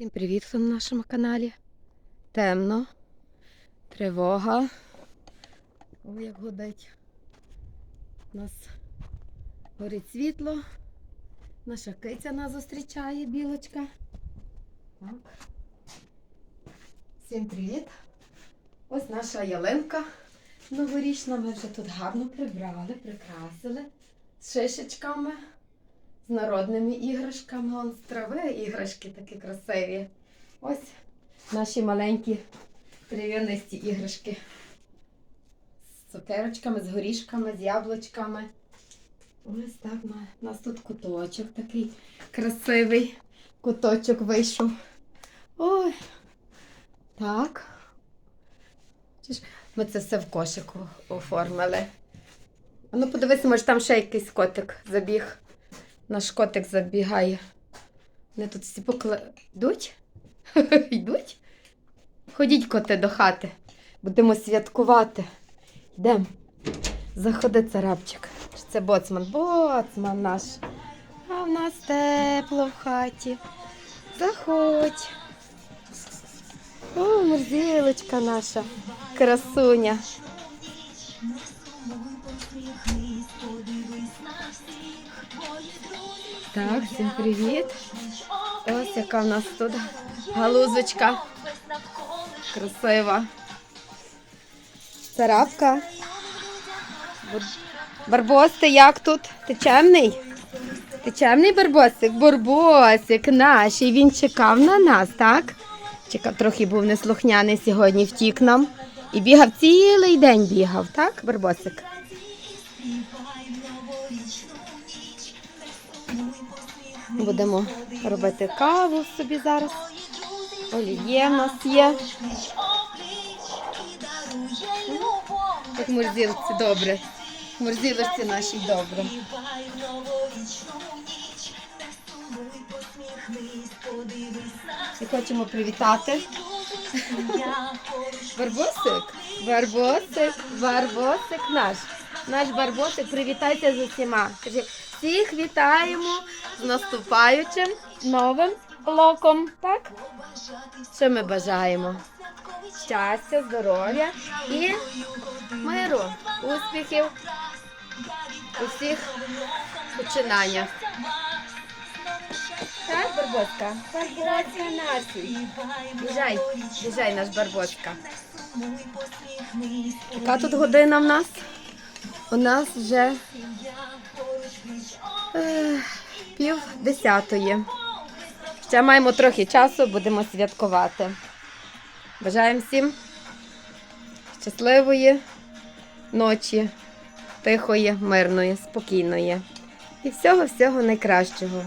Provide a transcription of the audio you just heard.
Всім привіт, на нашому каналі. Темно, тривога. Ой, як гудить. У нас горить світло. Наша киця нас зустрічає, білочка. Так. Всім привіт. Ось наша ялинка новорічна. Ми вже тут гарно прибрали, прикрасили з шишечками з народними іграшками. Он з трави іграшки такі красиві. Ось наші маленькі трав'янисті іграшки. З цукерочками, з горішками, з яблучками. Ось так у нас тут куточок такий красивий. Куточок вийшов. Ой. Так. Ми це все в кошику оформили. А ну подивися, може там ще якийсь котик забіг. Наш котик забігає. Вони тут всі покла... Йдуть? Йдуть? Ходіть, коти, до хати. Будемо святкувати. Йдемо. Заходи, царапчик. Це боцман. Боцман наш. А в нас тепло в хаті. Заходь. О, мерзілочка наша. Красуня. Так, всім привіт. Ось яка в нас тут галузочка. Красива. Царапка. Бар- Барбос, ти як тут? Ти чемний? Ти чемний барбосик? Барбосик наш. І він чекав на нас, так? Чекав, трохи був неслухняний сьогодні, втік нам. І бігав цілий день бігав, так, барбосик? Будемо робити каву собі зараз. Олів'є в нас є. Як мурзілці добре. Мурзілочці нашій добре. І хочемо привітати. Барбосик, барбосик, барбосик наш. Наш барбосик, привітайся з усіма. Всіх вітаємо з наступаючим новим роком. Так? Що ми бажаємо? Щастя, здоров'я і миру, успіхів у всіх починаннях. Так, Барбоска? Барбоска нашій. Біжай, біжай наш Барбоска. Яка тут година в нас? У нас вже е, пів десятої. Ще маємо трохи часу, будемо святкувати. Бажаємо всім щасливої ночі, тихої, мирної, спокійної і всього-всього найкращого.